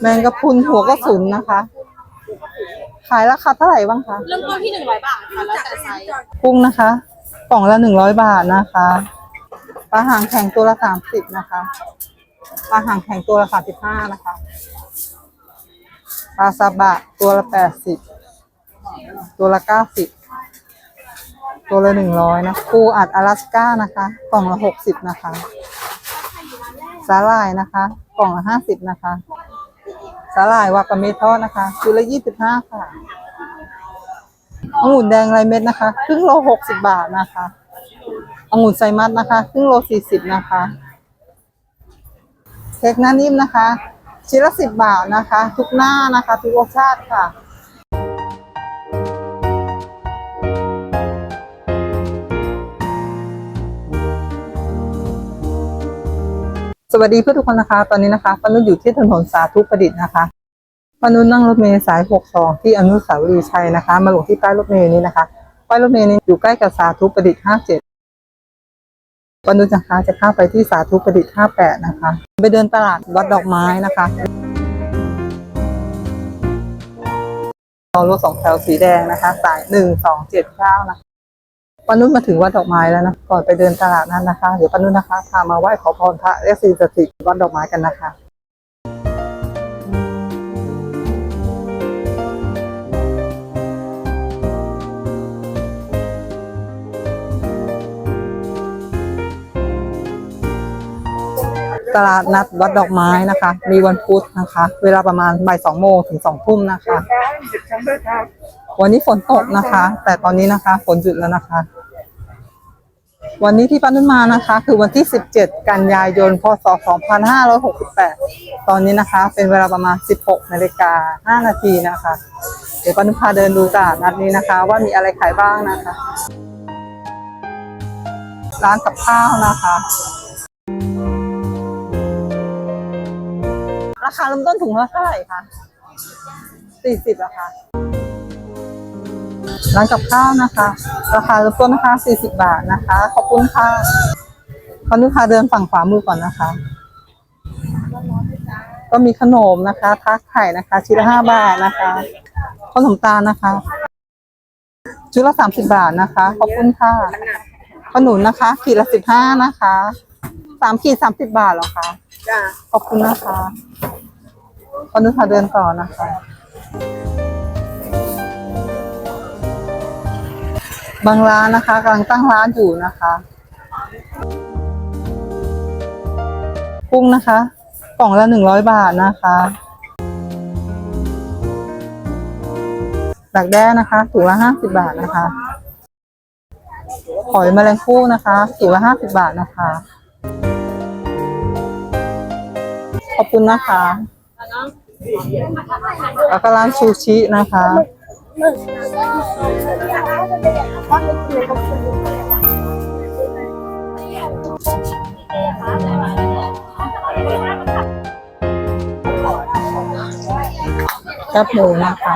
แมงกะพรุนหัวกระสุนนะคะ ขายราคาเท่าไหร่บ้างคะ เริ่มต้นที่หนึ่งร้อยบาทค่ะแล้วแต่ไซส์กุ้งนะคะกล่องละหนึ่งร้อยบาทนะคะปลาหางแข็งตัวละสามสิบนะคะปลาหางแข็งตัวละสามสิบห้านะคะปลาซาบะตัวละแปดสิบตัวละเก้าสิบตัวละหนึ่งร้อยนะปูอัดอลาสก้านะคะ กล่องละหกสิบนะคะสาหร่ายนะคะ กล่องละห้าสิบนะคะ สาหร่ายวากาเมทอดนะคะชุดละยี่สิบห้าค่ะองุ่นแดงไรเม็ดนะคะครึ่งโลหกสิบบาทนะคะองุ่นไซมัสนะคะครึ่งโลสี่สิบนะคะเค้กหน้านิ่มนะคะ ชิ้นละสิบบาทนะคะ ทุกหน้านะคะ ทุกรสชาติค่ะสวัสดีเพื่อนทุกคนนะคะ ตอนนี้นะคะปนุชอยู่ที่ถนนสาธุประดิษฐ์นะคะ ปานุชนั่งรถเมล์สาย 62 ที่อนุสาวรีย์ชัยนะคะ มาลงที่ป้ายรถเมล์นี้นะคะ ป้ายรถเมล์นี้อยู่ใกล้กับสาธุประดิษฐ์ 57ปานุชนะคะจะข้าไปที่สาธุประดิษฐ์ 58 นะคะ ไปเดินตลาดวัดดอกไม้นะคะรอรถสองแถวสีแดงนะคะ สาย 1279 นะคะปานุชมาถึงวัดดอกไม้แล้วนะก่อนไปเดินตลาดนั้นนะคะ เดี๋ยวปนุชนะคะพามาไหว้ขอพรพระและสิ่งศักดิ์สิทธิ์วัดดอกไม้กันนะคะ ตลาดนัดวัดดอกไม้นะคะ มีวันพุธนะคะ เวลาประมาณบ่ายสองโมงถึงสองทุ่มนะคะ วันนี้ฝนตกนะคะ แต่ตอนนี้นะคะฝนหยุดแล้วนะคะ วันนี้ที่ป้านุ่นมานะคะ คือวันที่ 17 กันยายน พศ 2568 ตอนนี้นะคะ เป็นเวลาประมาณ 16นาฬิกา5นาทีนะคะ เดี๋ยวป้านุ่นพาเดินดูตลาดนัดนี้นะคะ ว่ามีอะไรขายบ้างนะคะ ร้านกับข้าวนะคะ ราคาเริ่มต้นถุงละเท่าไหร่คะ40ราคาร้านกับข้าวนะคะ ราคาเริ่มต้นนะคะ40บาทนะคะ ขอบคุณค่ะขอนุพาเดินฝั่งขวามือก่อนนะคะ ก็มีขนมนะคะทักไข่นะคะ ชิ้นละ5บาทนะคะขนมตาลนะคะชุดละ30บาทนะคะ ขอบคุณค่ะขนุนนะคะ ขีดละ15นะคะสามขีด30บาทเหรอคะจ้าขอบคุณนะคะ ขอนุพาเดินต่อนะคะ บางร้านนะคะกำลังตั้งร้านอยู่นะคะ กุ้งนะคะกล่องละหนึ่งร้อยบาทนะคะดักแด้นะคะถุงละห้าสิบบาทนะคะ หอยแมลงภู่นะคะถุงละห้าสิบบาทนะคะ ขอบคุณนะคะ แล้วก็ร้านซูชินะคะแคบหมูนะคะ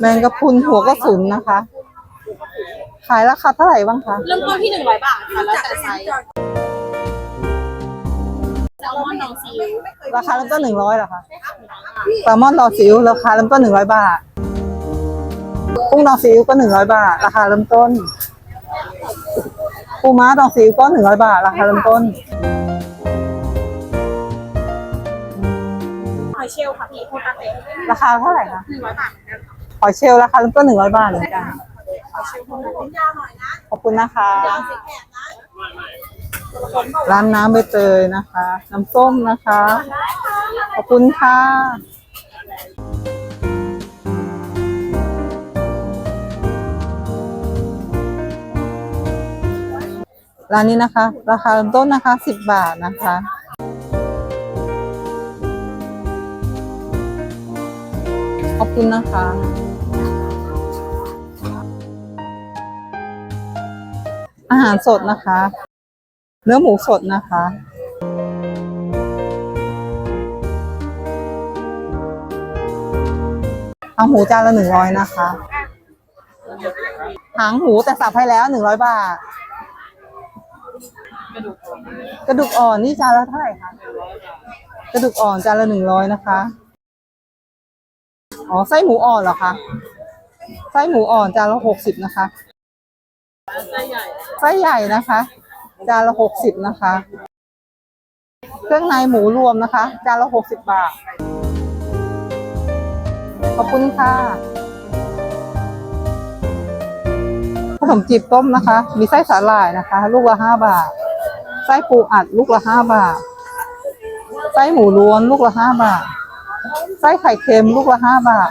แมงกะพุนหัวกระสุนนะคะ ขายราคาเท่าไหร่บ้างคะเริ่มต้นที่หนึ่งร้อยบาทค่ะแล้วแต่ไซส์แซลมอนน้องซีอิ๊วราคาเริ่มต้นหนึ่งร้อยเหรอคะแซลมอนดอซิวราคาเริ่มต้นหนึ่งร้อยบาทกุ้งดองซีอิ๊วก็หนึ่งร้อยบาท ราคาเริ่มต้นปูม้าดองซีอิ๊วก็หนึ่งร้อยบาท ราคาเริ่มต้นหอยเชลล์ค่ะพี่โคตาเต็มราคาเท่าไหร่คะหนึ่งร้อยบาทเหมือนกันค่ะหอยเชลล์ราคาเริ่มต้นหนึ่งร้อยบาทเหมือนกัน หอยเชลล์โคตาเต็มยาวหน่อยนะขอบคุณนะคะ ยาวสิแขกนะร้านน้ำใบเตยนะคะ น้ำส้มนะคะขอบคุณค่ะ ร้านนี้นะคะ ราคาเริ่มต้นนะคะสิบบาทนะคะ ขอบคุณนะคะ อาหารสดนะคะ เนื้อหมูสดนะคะเอาหมูจานละหนึ่งร้อยนะคะ หางหูแต่สับให้แล้วหนึ่งร้อยบาท กระดูกอ่อนนี่จานละเท่าไหร่คะ กระดูกอ่อนจานละหนึ่งร้อยนะคะ อ๋อไส้หมูอ่อนเหรอคะ ไส้หมูอ่อนจานละหกสิบนะคะ ไส้ให ส้ใหญ่นะคะ จานละหกสิบนะคะ เครื่องในหมูรวมนะคะ จานละหกสิบบาท ขอบคุณค่ะขนมจีบต้มนะคะ มีไส้สาหร่ายนะคะ ลูกละห้าบาท ไส้ปูอัดลูกละห้าบาท ไส้หมูล้วนลูกละห้าบาท ไส้ไข่เค็มลูกละห้าบาท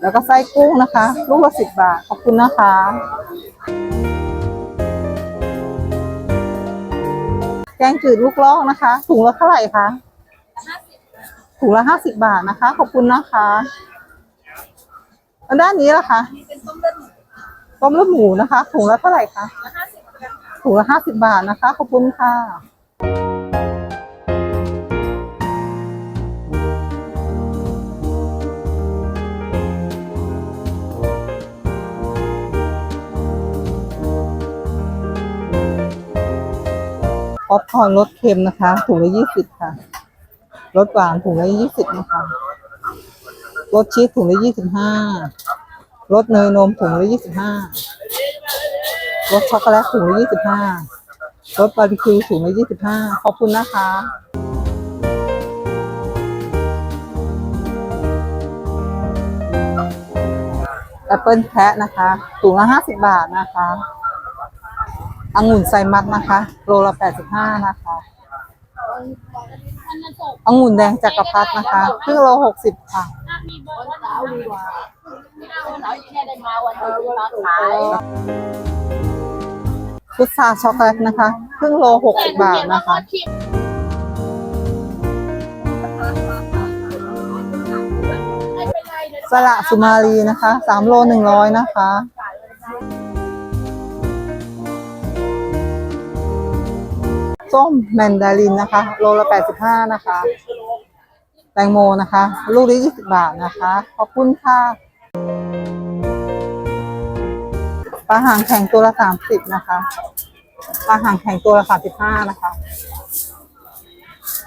แล้วก็ไส้กุ้งนะคะ ลูกละสิบบาท ขอบคุณนะคะ แกงจืดลูกลอกนะคะ ถุงละเท่าไหร่คะถุงละห้าสิบบาทนะคะ ขอบคุณนะคะแล้วด้านนี้ล่ะคะต้มเลือดหมูนะคะ ถุงละเท่าไหร่คะถุงละห้าสิบบาทนะคะ ขอบคุณค่ะ ป๊อปคอร์นรสเค็มนะคะ ถุงละยี่สิบค่ะรสหวานถุงละยี่สิบนะคะรสชีสถุงละยี่สิบห้ารสเนยนมถุงละยี่สิบห้ารสช็อกโกแลตถุงละยี่สิบห้ารสบาร์บีคิวถุงละยี่สิบห้าขอบคุณนะคะแอปเปิลแคะนะคะถุงละห้าสิบบาทนะคะ องุ่นไซมัสนะคะ โลละแปดสิบห้านะคะองุ่นแดงจักรพรรดินะคะครึ่งโลหกสิบค่ะพุทราช็อกโกแลตนะคะครึ่งโลหกสิบบาทนะคะสละสุมาลีนะคะสามโลหนึ่งร้อยนะคะ ส้มแมนดารินนะคะ โลละแปดสิบห้านะคะ แตงโมนะคะ ลูกละยี่สิบบาทนะคะ ขอบคุณค่ะปลาหางแข็งตัวละสามสิบนะคะปลาหางแข็งตัวละสามสิบห้านะคะ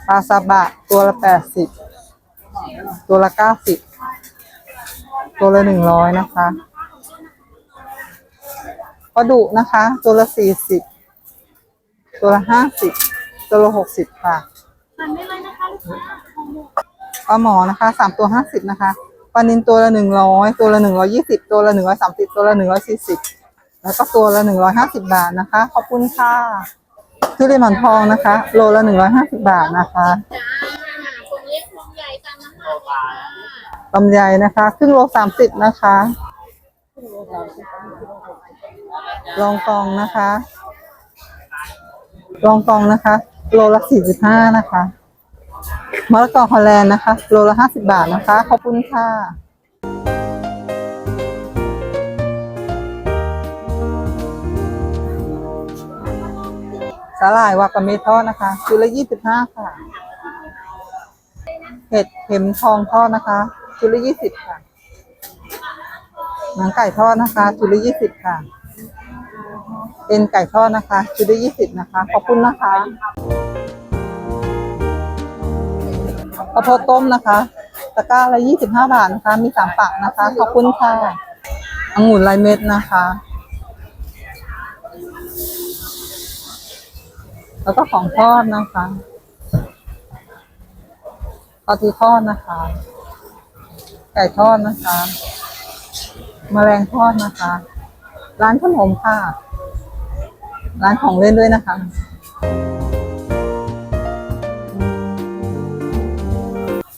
ปลาซาบะตัวละแปดสิบตัวละเก้าสิบตัวละหนึ่งร้อยนะคะปลาดุนะคะ ตัวละสี่สิบ ตัวละห้าสิบตัวละหกสิบค่ะสั่งได้เลยนะคะลูกค้าปลาหมอนะคะสามตัวห้าสิบนะคะปลานินตัวละหนึ่งร้อยตัวละหนึ่งร้อยี่สิบตัวละหนึ่งร้อยสามสิบตัวละหนึ่งร้อยสี่สิบแล้วก็ตัวละหนึ่งร้อยห้าสิบบาทนะคะ ขอบคุณค่ะทุเรียนหมอนทองนะคะ โลละหนึ่งร้อยห้าสิบบาทนะคะจ้าพวงเล็กพวงใหญ่ตามน้ำหนักค่ะลำไยนะคะครึ่งโลสามสิบนะคะรองกองนะคะ รองกองนะคะ โลละสี่สิบห้านะคะมะละกอฮอลแลนด์นะคะ โลละห้าสิบบาทนะคะ ขอบคุณค่ะสาหร่ายวากาเมทอดนะคะชุดละยี่สิบห้าค่ะ เห็ดเข็มทองทอดนะคะชุดละยี่สิบค่ะ หนังไก่ทอดนะคะชุดละยี่สิบค่ะ เอ็นไก่ทอดนะคะชุดละยี่สิบนะคะ ขอบคุณนะคะข้าวโพดต้มนะคะ ตะกร้าละยี่สิบห้าบาทนะคะ มีสามปักนะคะ ขอบคุณค่ะองุ่นลายเม็ดนะคะ แล้วก็ของทอดนะคะปลาทูทอดนะคะ ไก่ทอดนะคะแมลงทอดนะคะ ร้านขนมค่ะ ร้านของเล่นด้วยนะคะ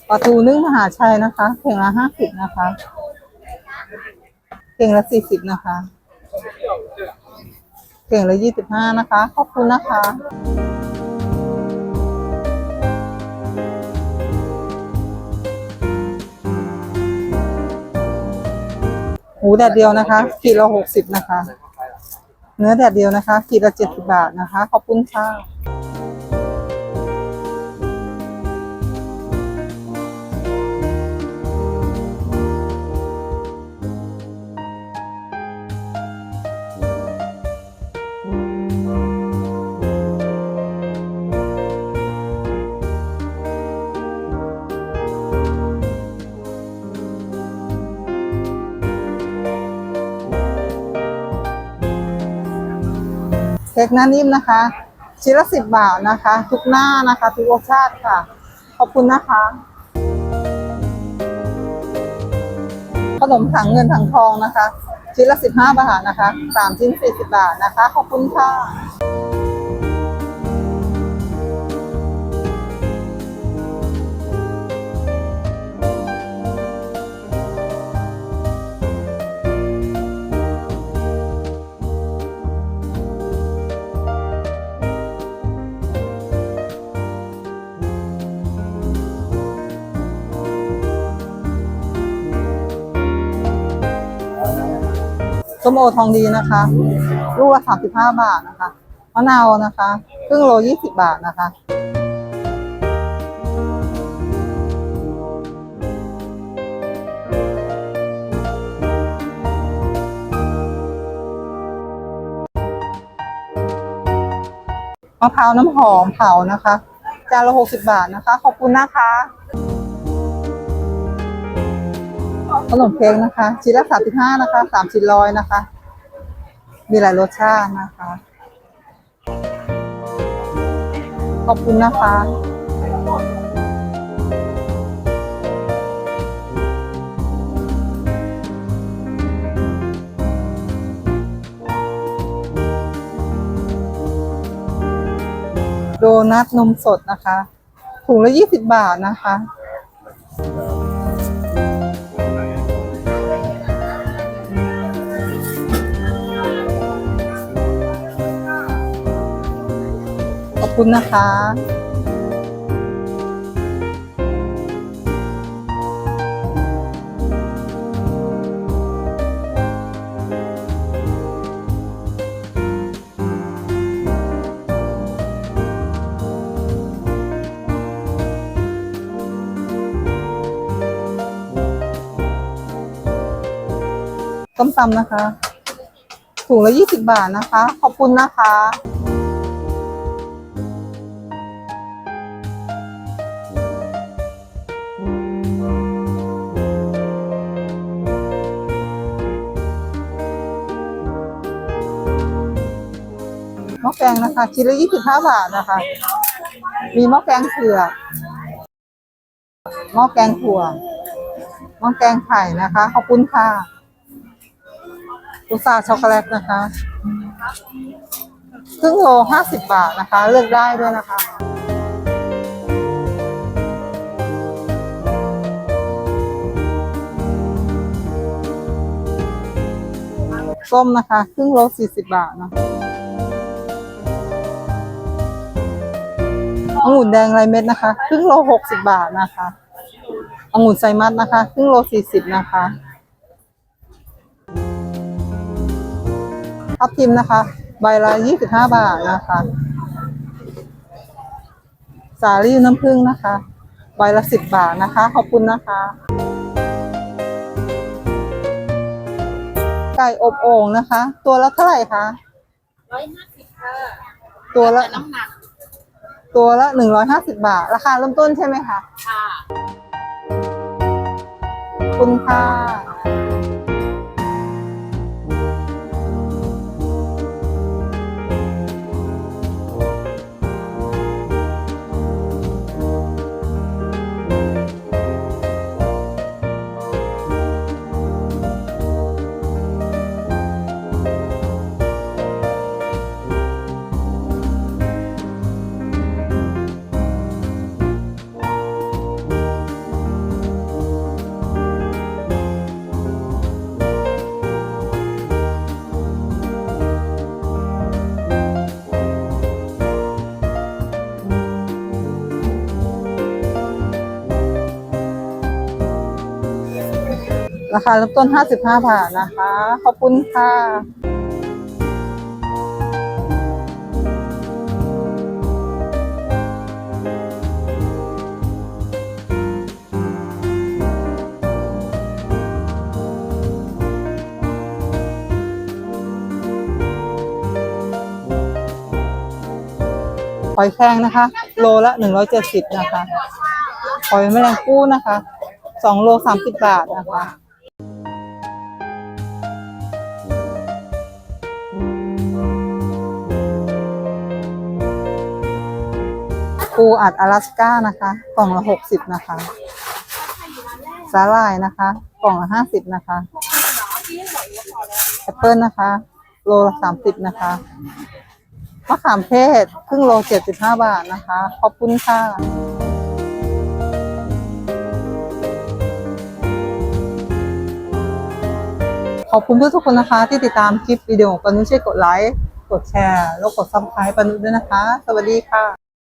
ปลาทูนึ่งมหาชัยนะคะเข่งละห้าสิบนะคะเข่งละสี่สิบนะคะเข่งละยี่สิบห้านะคะ ขอบคุณนะคะหมูแดดเดียวนะคะขีดละหกสิบนะคะ เนื้อแดดเดียวนะคะขีดละเจ็ดสิบาทนะคะ ขอบคุณค่ะ เค้กหน้านิ่มนะคะ ชิ้นละสิบบาทนะคะ ทุกหน้านะคะ ทุกรสชาติค่ะ ขอบคุณนะคะ ขนมถังเงินถังทองนะคะ ชิ้นละสิบห้าบาทนะคะสามชิ้นสี่สิบบาทนะคะ ขอบคุณค่ะ ส้มโอทองดีนะคะลูกละสามสิบห้าบาทนะคะมะนาวนะคะครึ่งโลยี่สิบบาทนะคะมะพร้าวน้ำหอมเผานะคะ จานละหกสิบบาทนะคะ ขอบคุณนะคะ ขนมเค้กนะคะ ชิ้นละสามสิบห้านะคะสามชิ้นร้อยนะคะ มีหลายรสชาตินะคะ ขอบคุณนะคะโดนัทนมสดนะคะ ถุงละยี่สิบบาทนะคะ คุณนะคะต้มตำนะคะ ถุงละยี่สิบบาทนะคะ ขอบคุณนะคะ งนะคะชิ้นละยี่สิบห้าบาทนะคะ มีหม้อแกงเผือกหม้อแกงถั่วหม้อแกงไข่นะคะ ขอบคุณค่ะอุตสาช็อกโกแลตนะคะครึ่งโลห้าสิบบาทนะคะ เลือกได้ด้วยนะคะส้มนะคะ ครึ่งโลสี่สิบบาทนะ องุ่นแดงไรเม็ดนะคะครึ่งโลหกสิบบาทนะคะองุ่นไซมัสนะคะครึ่งโลสี่สิบนะคะทับทิมนะคะ ใบละยี่สิบห้าบาทนะคะ สาลี่น้ำผึ้งนะคะ ใบละสิบบาทนะคะ ขอบคุณนะคะ ไก่อบโอ่งนะคะ ตัวละเท่าไหร่คะร้อยห้าสิบค่ะตัวละแต่น้ำหนัก ตัวละหนึ่งร้อยห้าสิบบาท ราคาเริ่มต้นใช่ไหมคะ ค่ะ ขอบคุณค่ะ คาเริ่มต้นห้าสิบห้าบาทนะคะ ขอบคุณค่ะหอยแครงนะคะ โลละหนึ่งร้อยเจ็ดสิบนะคะหอยแมลงภู่นะคะสองโลสามสิบบาทนะคะ ปูอัด阿拉斯ก้านะคะ กล่องละหกสิบนะคะ สาหร่ายนะคะ กล่องละห้าสิบนะคะแอปเปิลนะคะ โลละสามสิบนะคะมะขามเทศครึ่งโลเจ็ดสิบห้าบาทนะคะ ขอบคุณค่ะ ขอบคุณทุกๆคนนะคะ ที่ติดตามคลิปวิดีโอของปานุช่วยกดไลค์ กดแชร์ แล้วกดซับสไครต์ปานุด้วยนะคะ สวัสดีค่ะ